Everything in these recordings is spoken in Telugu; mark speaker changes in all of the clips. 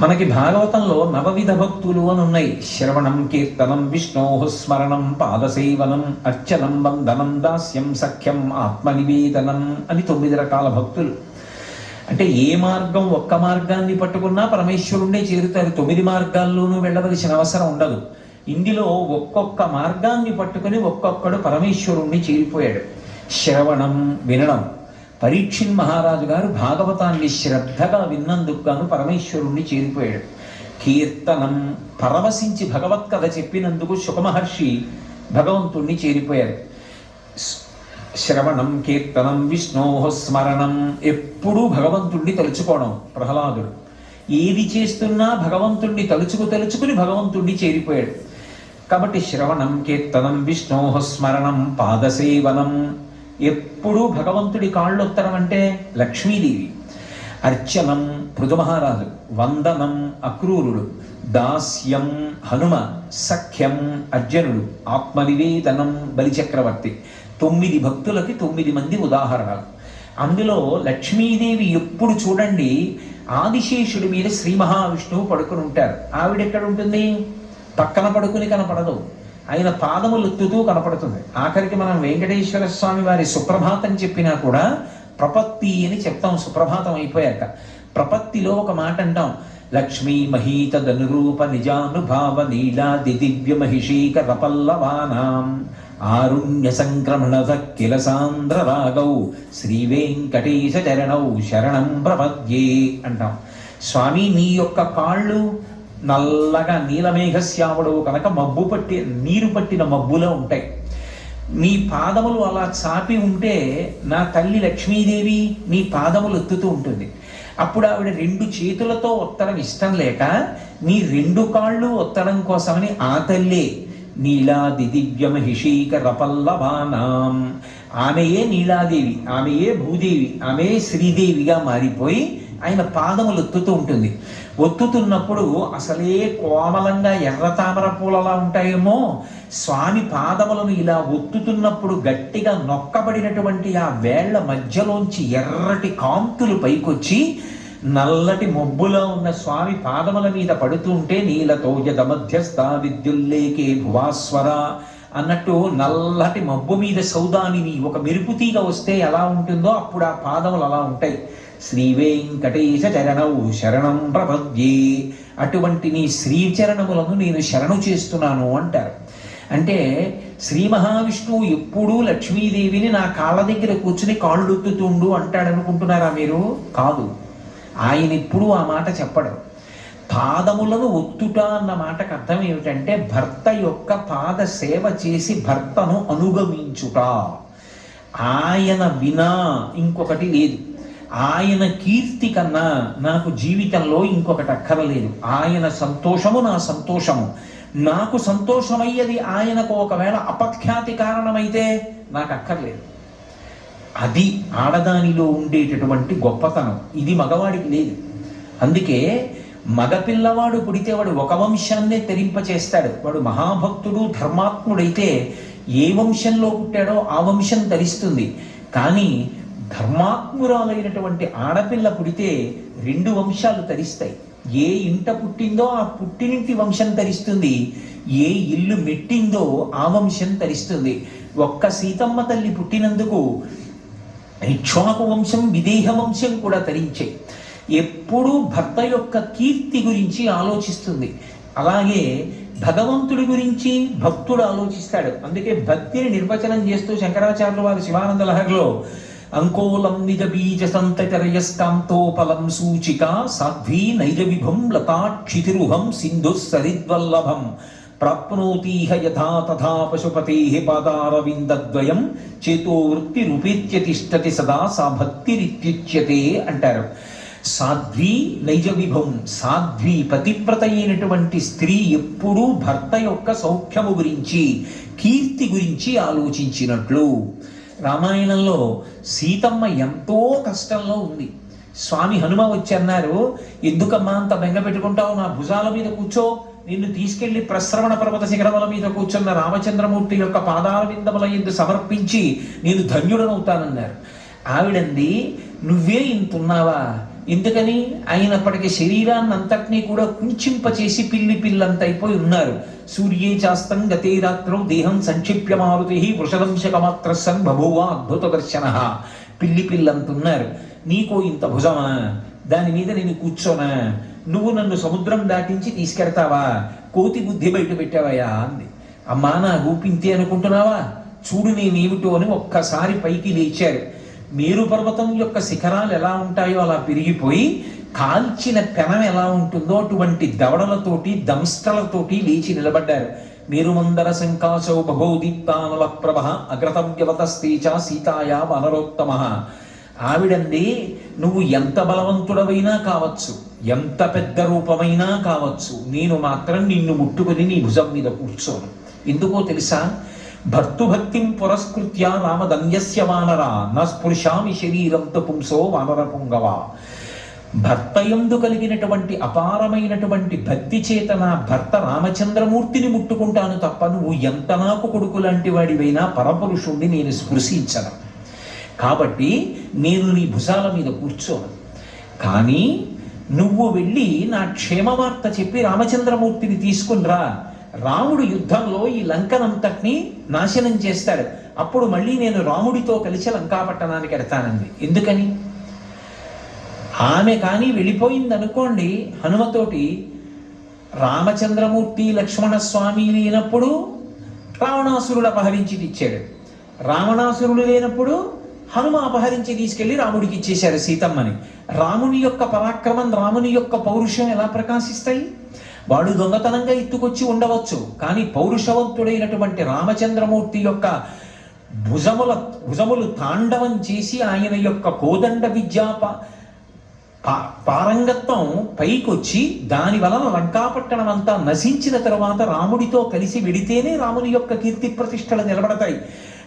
Speaker 1: మనకి భాగవతంలో నవవిధ భక్తులు అని ఉన్నాయి. శ్రవణం కీర్తనం విష్ణో స్మరణం పాదసేవనం అర్చనం వందనం దాస్యం సఖ్యం ఆత్మనివేదనం అని తొమ్మిది రకాల భక్తులు. అంటే ఏ మార్గం ఒక్క మార్గాన్ని పట్టుకున్నా పరమేశ్వరుణ్ణే చేరుతారు. తొమ్మిది మార్గాల్లోనూ వెళ్ళవలసిన అవసరం ఉండదు. ఇందులో ఒక్కొక్క మార్గాన్ని పట్టుకుని ఒక్కొక్కడు పరమేశ్వరుణ్ణి చేరిపోయాడు. శ్రవణం వినడం. పరీక్షిన్ మహారాజు గారు భాగవతాన్ని శ్రద్ధగా విన్నందుకు గాను పరమేశ్వరుణ్ణి చేరిపోయాడు. కీర్తనం పరవశించి భగవత్ కథ చెప్పినందుకు శుకమహర్షి భగవంతుణ్ణి చేరిపోయారు. శ్రవణం కీర్తనం విష్ణోహ స్మరణం ఎప్పుడూ భగవంతుణ్ణి తలుచుకోవడం ప్రహ్లాదుడు. ఏది చేస్తున్నా భగవంతుణ్ణి తలుచుకు తలుచుకుని భగవంతుణ్ణి చేరిపోయాడు. కాబట్టి శ్రవణం కీర్తనం విష్ణోహ స్మరణం పాదసేవనం ఎప్పుడూ భగవంతుడి కాళ్ళుత్తరం అంటే లక్ష్మీదేవి. అర్చనం పృథుమహారాజు వందనం అక్రూరుడు దాస్యం హనుమ సఖ్యం అర్జునుడు ఆత్మనివేదనం బలిచక్రవర్తి. తొమ్మిది భక్తులకి తొమ్మిది మంది ఉదాహరణలు. అందులో లక్ష్మీదేవి ఎప్పుడు చూడండి ఆదిశేషుడి మీద శ్రీ మహావిష్ణువు పడుకుని ఉంటారు ఆవిడెక్కడ ఉంటుంది పక్కన పడుకుని కనపడదు. ఆయన పాదములు ఎత్తుతూ కనపడుతుంది. ఆఖరికి మనం వెంకటేశ్వర స్వామి వారి సుప్రభాతం చెప్పినా కూడా ప్రపత్తి అని చెప్తాం సుప్రభాతం అయిపోయాక. ప్రపత్తిలో ఒక మాట అంటాం లక్ష్మీ మహీత ధనురూప నిజానుభావ నీలాది దివ్య మహిషీక రపల్లవానాం ఆరుణ్య సంక్రమణ కిల సాంద్ర రాగౌ శ్రీ వెంకటేశ చరణౌ శరణం ప్రపద్యే అంటాం. స్వామి నీ యొక్క కాళ్ళు నల్లగా నీలమేఘశ్యాముడు కనుక మబ్బు పట్టి నీరు పట్టిన మబ్బులో ఉంటాయి. నీ పాదములు అలా చాపి ఉంటే నా తల్లి లక్ష్మీదేవి నీ పాదములు ఎత్తుతూ ఉంటుంది. అప్పుడు ఆవిడ రెండు చేతులతో ఒత్తడం ఇష్టం లేక నీ రెండు కాళ్ళు ఒత్తడం కోసమని ఆ తల్లే నీలాది దివ్య మహిషీక రపల్లవానాం ఆమెయే నీలాదేవి ఆమెయే భూదేవి ఆమె శ్రీదేవిగా మారిపోయి ఆయన పాదములు ఒత్తుతూ ఉంటుంది. ఒత్తుతున్నప్పుడు అసలే కోమలంగా ఎర్ర తామర పూలలా ఉంటాయేమో. స్వామి పాదములను ఇలా ఒత్తుతున్నప్పుడు గట్టిగా నొక్కబడినటువంటి ఆ వేళ్ళ మధ్యలోంచి ఎర్రటి కాంతులు పైకొచ్చి నల్లటి మబ్బులో ఉన్న స్వామి పాదముల మీద పడుతుంటే నీలతో మధ్యస్థ విద్యుల్లేకే భువాస్వర అన్నట్టు నల్లటి మబ్బు మీద సౌదానిని ఒక మెరుపుతీగ వస్తే ఎలా ఉంటుందో అప్పుడు ఆ పాదములు అలా ఉంటాయి. శ్రీ వెంకటేశ చరణౌ శరణం ప్రపద్యే అటువంటి నీ శ్రీచరణములను నేను శరణు చేస్తున్నాను అంటారు. అంటే శ్రీ మహావిష్ణువు ఎప్పుడూ లక్ష్మీదేవిని నా కాళ్ళ దగ్గర కూర్చుని కాళ్ళుత్తుతుండు అంటాడనుకుంటున్నారా మీరు? కాదు. ఆయన ఇప్పుడు ఆ మాట చెప్పడం. పాదములను ఒత్తుట అన్న మాటకు అర్థం ఏమిటంటే భర్త యొక్క పాద సేవ చేసి భర్తను అనుగమించుట. ఆయన వినా ఇంకొకటి లేదు. ఆయన కీర్తి కన్నా నాకు జీవితంలో ఇంకొకటి అక్కరలేదు. ఆయన సంతోషము నా సంతోషము. నాకు సంతోషమయ్యేది ఆయనకు ఒకవేళ అపఖ్యాతి కారణమైతే నాకు అక్కర్లేదు. అది ఆడదానిలో ఉండేటటువంటి గొప్పతనం. ఇది మగవాడికి లేదు. అందుకే మగపిల్లవాడు పుడితే వాడు ఒక వంశాన్నే తెరింపచేస్తాడు. వాడు మహాభక్తుడు ధర్మాత్ముడైతే ఏ వంశంలో పుట్టాడో ఆ వంశం ధరిస్తుంది కానీ ధర్మాత్మురాలైనటువంటి ఆడపిల్ల పుడితే రెండు వంశాలు తరిస్తాయి. ఏ ఇంట పుట్టిందో ఆ పుట్టినింటి వంశం తరిస్తుంది. ఏ ఇల్లు మెట్టిందో ఆ వంశం తరిస్తుంది. ఒక్క సీతమ్మ తల్లి పుట్టినందుకు ఇక్ష్వాకు వంశం విదేహ వంశం కూడా తరించాయి ఎప్పుడూ భర్త యొక్క కీర్తి గురించి ఆలోచిస్తుంది. అలాగే భగవంతుడి గురించి భక్తుడు ఆలోచిస్తాడు. అందుకే భక్తిని నిర్వచనం చేస్తూ శంకరాచార్యులు వారి శివానంద లహరిలో అంకోలం నిజ బీజ సంతరయస్కాంతోపలం సూచిక సాధ్వీ నైజ విభం లతాక్షితిరుహం సింధు సరిద్వల్లభం ప్రాప్నోతీహ యథా తథా పశుపతే పాదారవిందద్వయం చేతో వృత్తి రూపేత్య తిష్టతి సదా సా భక్తిరిత్యుచ్యతే అంటారు. సాధ్వి నైజ విభం సాధ్వి పతివ్రత అయినటువంటి స్త్రీ ఎప్పుడూ భర్త యొక్క సౌఖ్యము గురించి కీర్తి గురించి ఆలోచించినట్లు. రామాయణంలో సీతమ్మ ఎంతో కష్టంలో ఉంది. స్వామి హనుమ వచ్చి అన్నారు ఎందుకమ్మా అంత బెంగ పెట్టుకుంటావు? నా భుజాల మీద కూర్చో. నిన్ను తీసుకెళ్ళి ప్రశ్రవణ పర్వత శిఖరముల మీద కూర్చున్న రామచంద్రమూర్తి యొక్క పాదాల విందముల ఎందు సమర్పించి నేను ధన్యుడనవుతానన్నారు. ఆవిడంది నువ్వే ఇంతున్నావా ఎందుకని? అయినప్పటికీ శరీరాన్ని అంతటినీ కూడా కుంచింపచేసి పిల్లి పిల్లంత అయిపోయి ఉన్నారు. సూర్యే చాస్తం గతే రాత్రం దేహం సంక్షిప్య మారుతి వృషదంశకమాత్ర సన్ బభువ అద్భుత దర్శన. పిల్లి పిల్లంతున్నారు. నీకో ఇంత భుజమా? దాని మీద నేను కూర్చోనా? నువ్వు నన్ను సముద్రం దాటించి తీసుకెడతావా కోతి బుద్ధి బయట పెట్టావయ్యా అంది. అమ్మా నా ఊపింతే అనుకుంటున్నావా? చూడు నేనేమిటో అని ఒక్కసారి పైకి లేచారు. మేరు పర్వతం యొక్క శిఖరాలు ఎలా ఉంటాయో అలా పెరిగిపోయి కాల్చిన పెనం ఎలా ఉంటుందో అటువంటి దవడలతోటి దంష్టలతోటి లేచి నిలబడ్డారు. మేరుమందర శంకాశౌ బహోదీప్తానల ప్రభ అగ్రతవ్యవతస్తేచ సీతాయా వనరోత్తమ. ఆవిడంది నువ్వు ఎంత బలవంతుడవైనా కావచ్చు ఎంత పెద్ద రూపమైనా కావచ్చు నేను మాత్రం నిన్ను ముట్టుకొని నీ భుజం మీద కూర్చోను. ఎందుకో తెలుసా? భర్తుభక్తిం పురస్కృత్య నామదన్యస్య వానర న స్పృశామి శరీరంతో పుంసో వానర పుంగవా భర్త యందు కలిగినటువంటి అపారమైనటువంటి భక్తి చేత నా భర్త రామచంద్రమూర్తిని ముట్టుకుంటాను తప్ప నువ్వు ఎంత నాకు కొడుకు లాంటి వాడివైనా పరపురుషుణ్ణి నేను స్పృశించను. కాబట్టి నేను నీ భుజాల మీద కూర్చోను. కానీ నువ్వు వెళ్ళి నా క్షేమవార్త చెప్పి రామచంద్రమూర్తిని తీసుకునిరా రాముడు యుద్ధంలో ఈ లంకనంతటిని నాశనం చేస్తాడు. అప్పుడు మళ్ళీ నేను రాముడితో కలిసి లంకాపట్టణానికి ఎడతానంది ఎందుకని? ఆమె కానీ వెళ్ళిపోయింది అనుకోండి హనుమతోటి రామచంద్రమూర్తి లక్ష్మణ స్వామి లేనప్పుడు రావణాసురుడు అపహరించి ఇచ్చాడు రావణాసురుడు లేనప్పుడు హనుమ అపహరించి తీసుకెళ్ళి రాముడికి ఇచ్చేశారు సీతమ్మని. రాముని యొక్క పరాక్రమం రాముని యొక్క పౌరుషం ఎలా ప్రకాశిస్తాయి? వాడు దొంగతనంగా ఎత్తుకొచ్చి ఉండవచ్చు. కానీ పౌరుషవంతుడైనటువంటి రామచంద్రమూర్తి యొక్క భుజముల భుజములు తాండవం చేసి ఆయన యొక్క కోదండ విద్యా పారంగత్వం పైకొచ్చి దాని వలన లంకాపట్టణం అంతా నశించిన తర్వాత రాముడితో కలిసి వెడితేనే రాముని యొక్క కీర్తి ప్రతిష్టలు నిలబడతాయి.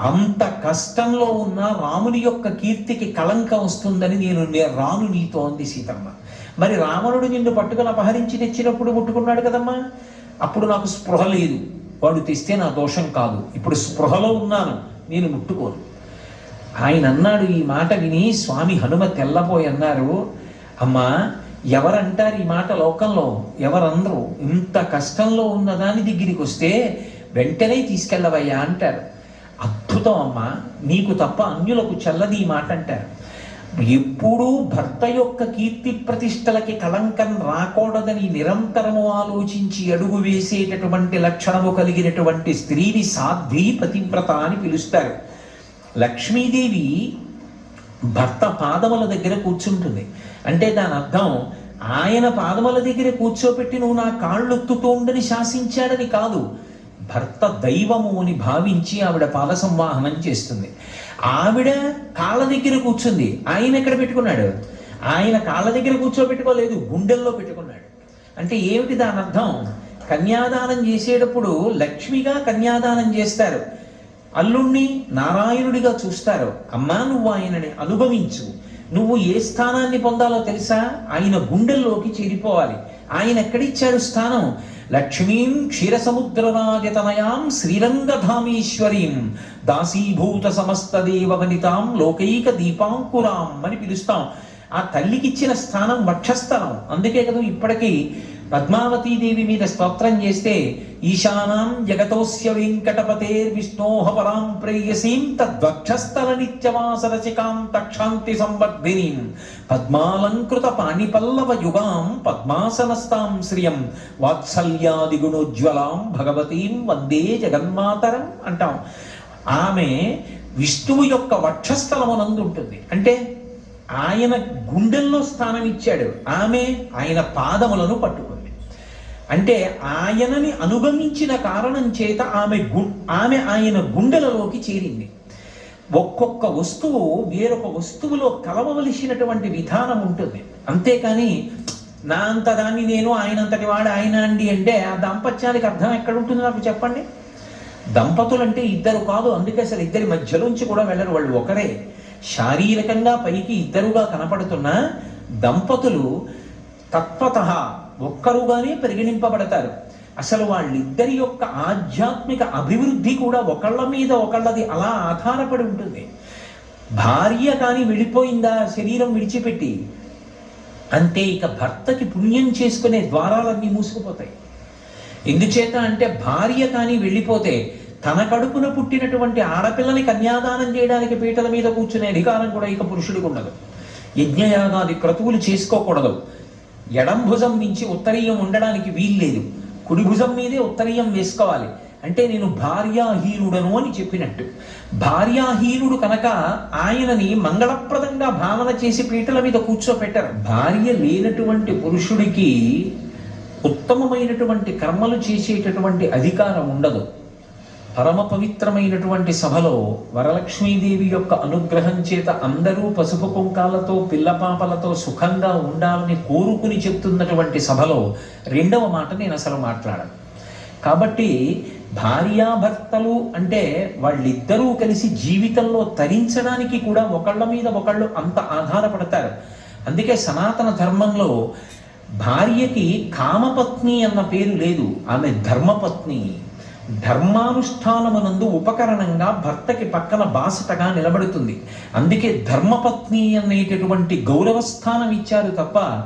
Speaker 1: అంత కష్టంలో ఉన్న రాముని యొక్క కీర్తికి కళంకం వస్తుందని నేను రాను నీతో అంది సీతమ్మ. మరి రావణుడు నిన్ను పట్టుకుని అపహరించి తెచ్చినప్పుడు ముట్టుకున్నాడు కదమ్మా? అప్పుడు నాకు స్పృహ లేదు. వాడు తెస్తే నా దోషం కాదు. ఇప్పుడు స్పృహలో ఉన్నాను. నేను ముట్టుకోను. ఆయన అన్నాడు ఈ మాట విని స్వామి హనుమ తెల్లపోయి అన్నారు అమ్మా ఎవరంటారు ఈ మాట లోకంలో? ఎవరందరూ? ఇంత కష్టంలో ఉన్న దాని దగ్గరికి వస్తే వెంటనే తీసుకెళ్ళవయ్యా అంటారు. అద్భుతం అమ్మా. నీకు తప్ప అన్యులకు చల్లది ఈ మాట అంటారు. ఎప్పుడూ భర్త యొక్క కీర్తి ప్రతిష్టలకి కళంకం రాకూడదని నిరంతరము ఆలోచించి అడుగు వేసేటటువంటి లక్షణము కలిగినటువంటి స్త్రీని సాధ్వి పతివ్రత అని పిలుస్తారు. లక్ష్మీదేవి భర్త పాదముల దగ్గర కూర్చుంటుంది. అంటే దాని అర్థం ఆయన పాదముల దగ్గర కూర్చోపెట్టి నువ్వు నా కాళ్ళు ఉండని శాసించాడని కాదు. భర్త దైవము అని భావించి ఆవిడ పాద సంవాహనం చేస్తుంది. ఆవిడ కాళ్ళ దగ్గర కూర్చుంది. ఆయన ఎక్కడ పెట్టుకున్నాడు? ఆయన కాళ్ళ దగ్గర కూర్చోబెట్టుకోలేదు గుండెల్లో పెట్టుకున్నాడు. అంటే ఏమిటి దాని అర్థం? కన్యాదానం చేసేటప్పుడు లక్ష్మిగా కన్యాదానం చేస్తారు. అల్లుణ్ణి నారాయణుడిగా చూస్తారు. అమ్మా నువ్వు ఆయనని అనుభవించు. నువ్వు ఏ స్థానాన్ని పొందాలో తెలుసా? ఆయన గుండెల్లోకి చేరిపోవాలి. ఆయన ఎక్కడిచ్చాడు స్థానం? లక్ష్మీం క్షీరసముద్రరాజతనయాం శ్రీరంగధామీశ్వరీం దాసీభూత సమస్త దేవవనితాం లోకైక దీపాంకురాం అని పిలుస్తాం. ఆ తల్లికిచ్చిన స్థానం వక్షస్థలం. అందుకే కదా ఇప్పటికీ పద్మావతీదేవి మీద స్తోత్రం చేస్తే ఈశానాం జగతోస్య వెంకటపతేర్ విష్ణోహ పరాం ప్రేయసీం తద్వక్షస్థల నిత్యవాసరచికాం తక్షాంతి సంవర్ధినీం పద్మాలంకృత పాణిపల్లవ యుగాం పద్మాసనస్తాం శ్రియం. వాత్సల్యాది గుణోజ్వలాం భగవతీం వందే జగన్మాతరం అంటాం. ఆమె విష్ణువు యొక్క వక్షస్థలమునందు ఉంటుంది. అంటే ఆయన గుండెల్లో స్థానం ఇచ్చాడు ఆమె ఆయన పాదములను పట్టుకుంది. అంటే ఆయనని అనుగమించిన కారణం చేత ఆమె గు ఆమె ఆయన గుండెలలోకి చేరింది. ఒక్కొక్క వస్తువు వేరొక వస్తువులో కలవవలసినటువంటి విధానం ఉంటుంది. అంతేకాని నా అంత దాన్ని నేను ఆయనంతటి వాడు ఆయన అండి అంటే ఆ దాంపత్యానికి అర్థం ఎక్కడ ఉంటుంది నాకు చెప్పండి? దంపతులు అంటే ఇద్దరు కాదు అందుకే అసలు ఇద్దరి మధ్యలోంచి కూడా వెళ్ళరు వాళ్ళు ఒకరే. శారీరకంగా పైకి ఇద్దరుగా కనపడుతున్న దంపతులు తత్వత. ఒక్కరుగానే పరిగణింపబడతారు. అసలు వాళ్ళిద్దరి యొక్క ఆధ్యాత్మిక అభివృద్ధి కూడా ఒకళ్ళ మీద ఒకళ్ళది అలా ఆధారపడి ఉంటుంది. భార్య కానీ వెళ్ళిపోయిందా శరీరం విడిచిపెట్టి? అంతే ఇక భర్తకి పుణ్యం చేసుకునే ద్వారాలన్నీ మూసుకుపోతాయి. ఎందుచేత అంటే భార్య కానీ వెళ్ళిపోతే తన కడుపున పుట్టినటువంటి ఆడపిల్లని కన్యాదానం చేయడానికి పీటల మీద కూర్చునే అధికారం కూడా ఇక పురుషుడికి ఉండదు. యజ్ఞయాగాది క్రతువులు చేసుకోకూడదు. ఎడం భుజం నుంచి ఉత్తరీయం ఉండడానికి వీల్లేదు. కుడి భుజం మీదే ఉత్తరీయం వేసుకోవాలి. అంటే నేను భార్యాహీనుడను అని చెప్పినట్టు. భార్యాహీనుడు కనుక ఆయనని మంగళప్రదంగా భావన చేసి పీటల మీద కూర్చోపెట్టారు. భార్య లేనటువంటి పురుషుడికి ఉత్తమమైనటువంటి కర్మలు చేసేటటువంటి అధికారం ఉండదు. పరమ పవిత్రమైనటువంటి సభలో వరలక్ష్మీదేవి యొక్క అనుగ్రహం చేత అందరూ పసుపు కుంకాలతో పిల్లపాపలతో సుఖంగా ఉండాలని కోరుకుని చెప్తున్నటువంటి సభలో రెండవ మాట నేను అసలు మాట్లాడను. కాబట్టి భార్యాభర్తలు అంటే వాళ్ళిద్దరూ కలిసి జీవితంలో తరించడానికి కూడా ఒకళ్ళ మీద ఒకళ్ళు అంత ఆధారపడతారు. అందుకే సనాతన ధర్మంలో భార్యకి కామపత్ని అన్న పేరు లేదు. ఆమె ధర్మపత్ని. ధర్మానుష్ఠానమునందు ఉపకరణంగా భర్తకి పక్కన బాసటగా నిలబడుతుంది. అందుకే ధర్మపత్ని అనేటటువంటి గౌరవస్థానం ఇచ్చారు తప్ప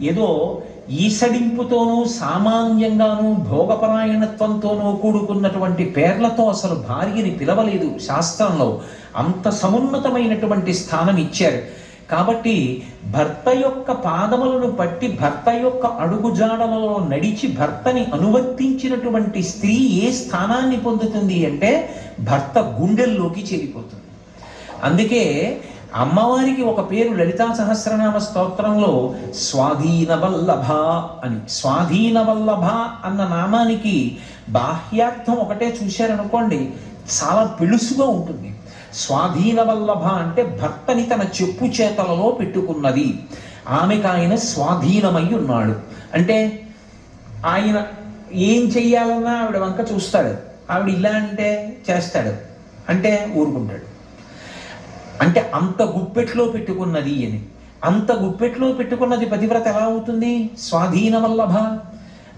Speaker 1: ఏదో ఈసడింపుతోనూ సామాన్యంగానూ భోగపరాయణత్వంతోనూ కూడుకున్నటువంటి పేర్లతో అసలు భార్యని పిలవలేదు శాస్త్రంలో. అంత సమున్నతమైనటువంటి స్థానం ఇచ్చారు. కాబట్టి భర్త యొక్క పాదములను పట్టి భర్త యొక్క అడుగుజాడలలో నడిచి భర్తని అనువర్తించినటువంటి స్త్రీ ఏ స్థానాన్ని పొందుతుంది అంటే భర్త గుండెల్లోకి చేరిపోతుంది. అందుకే అమ్మవారికి ఒక పేరు లలితా సహస్రనామ స్తోత్రంలో స్వాధీన వల్లభ అని. స్వాధీన వల్లభ అన్న నామానికి బాహ్యార్థం ఒకటే చూశారనుకోండి చాలా పిలుసుగా ఉంటుంది. స్వాధీనవల్లభ అంటే భర్తని తన చెప్పు చేతలలో పెట్టుకున్నది. ఆమెకు ఆయన స్వాధీనమై ఉన్నాడు. అంటే ఆయన ఏం చెయ్యాలన్నా ఆవిడ వంక చూస్తాడు. ఆవిడ ఇలా అంటే చేస్తాడు. అంటే ఊరుకుంటాడు. అంటే అంత గుప్పెట్లో పెట్టుకున్నది అని అంత గుప్పెట్లో పెట్టుకున్నది పతివ్రత ఎలా అవుతుంది? స్వాధీనవల్లభ.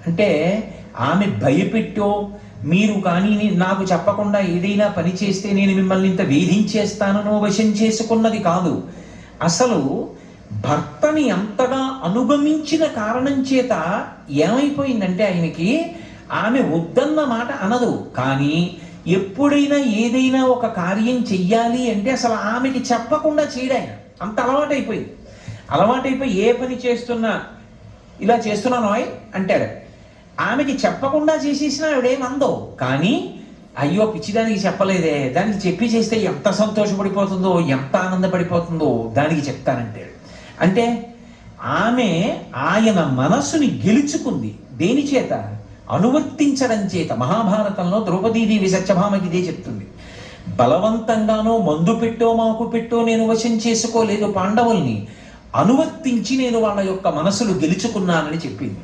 Speaker 1: అంటే ఆమె భయపెట్టో మీరు కానీ నాకు చెప్పకుండా ఏదైనా పని చేస్తే నేను మిమ్మల్ని ఇంత వేధించేస్తాననో వశం చేసుకున్నది కాదు. అసలు భర్తని అంతగా అనుగమించిన కారణం చేత ఏమైపోయిందంటే ఆయనకి ఆమె వద్దన్న మాట అనదు. కానీ ఎప్పుడైనా ఏదైనా ఒక కార్యం చెయ్యాలి అంటే అసలు ఆమెకి చెప్పకుండా చేయడాయన. అంత అలవాటైపోయింది. అలవాటైపోయి ఏ పని చేస్తున్నా ఇలా చేస్తున్నాను ఆయ్ అంటాడు ఆమెకి చెప్పకుండా చేసేసిన ఆవిడేమందో. కానీ అయ్యో పిచ్చిదానికి చెప్పలేదే. దానికి చెప్పి చేస్తే ఎంత సంతోషపడిపోతుందో ఎంత ఆనందపడిపోతుందో దానికి చెప్తానంటాడు అంటే ఆమె ఆయన మనస్సుని గెలుచుకుంది. దేని చేత? అనువర్తించడం చేత. మహాభారతంలో ద్రౌపదీదేవి సత్యభామకి ఇదే చెప్తుంది. బలవంతంగానో మందు పెట్టో మాకు పెట్టో నేను వశం చేసుకోలేదు పాండవుల్ని. అనువర్తించి నేను వాళ్ళ యొక్క మనసులు గెలుచుకున్నానని చెప్పింది.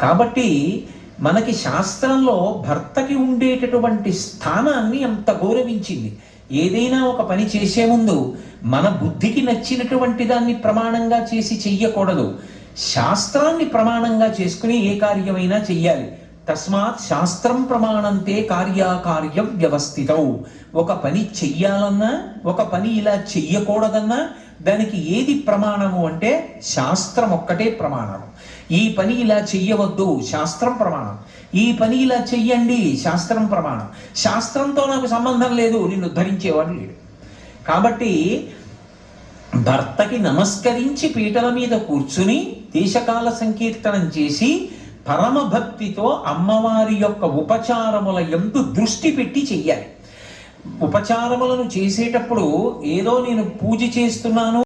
Speaker 1: కాబట్టి మనకి శాస్త్రంలో భర్తకి ఉండేటటువంటి స్థానాన్ని అంత గౌరవించింది. ఏదైనా ఒక పని చేసే ముందు మన బుద్ధికి నచ్చినటువంటి దాన్ని ప్రమాణంగా చేసి చెయ్యకూడదు. శాస్త్రాన్ని ప్రమాణంగా చేసుకుని ఏ కార్యమైనా చెయ్యాలి. తస్మాత్ శాస్త్రం ప్రమాణంతే కార్యాకార్య వ్యవస్థితం. ఒక పని చెయ్యాలన్నా ఒక పని ఇలా చెయ్యకూడదన్నా దానికి ఏది ప్రమాణము అంటే శాస్త్రం ఒక్కటే ప్రమాణం ఈ పని ఇలా చెయ్యవద్దు శాస్త్రం ప్రమాణం. ఈ పని ఇలా చెయ్యండి శాస్త్రం ప్రమాణం. శాస్త్రంతో నాకు సంబంధం లేదు నిన్ను ధరించేవాడు లేడు. కాబట్టి భర్తకి నమస్కరించి పీటల మీద కూర్చుని దేశకాల సంకీర్తనం చేసి పరమభక్తితో అమ్మవారి యొక్క ఉపచారముల ఎందు దృష్టి పెట్టి చెయ్యాలి. ఉపచారములను చేసేటప్పుడు ఏదో నేను పూజ చేస్తున్నాను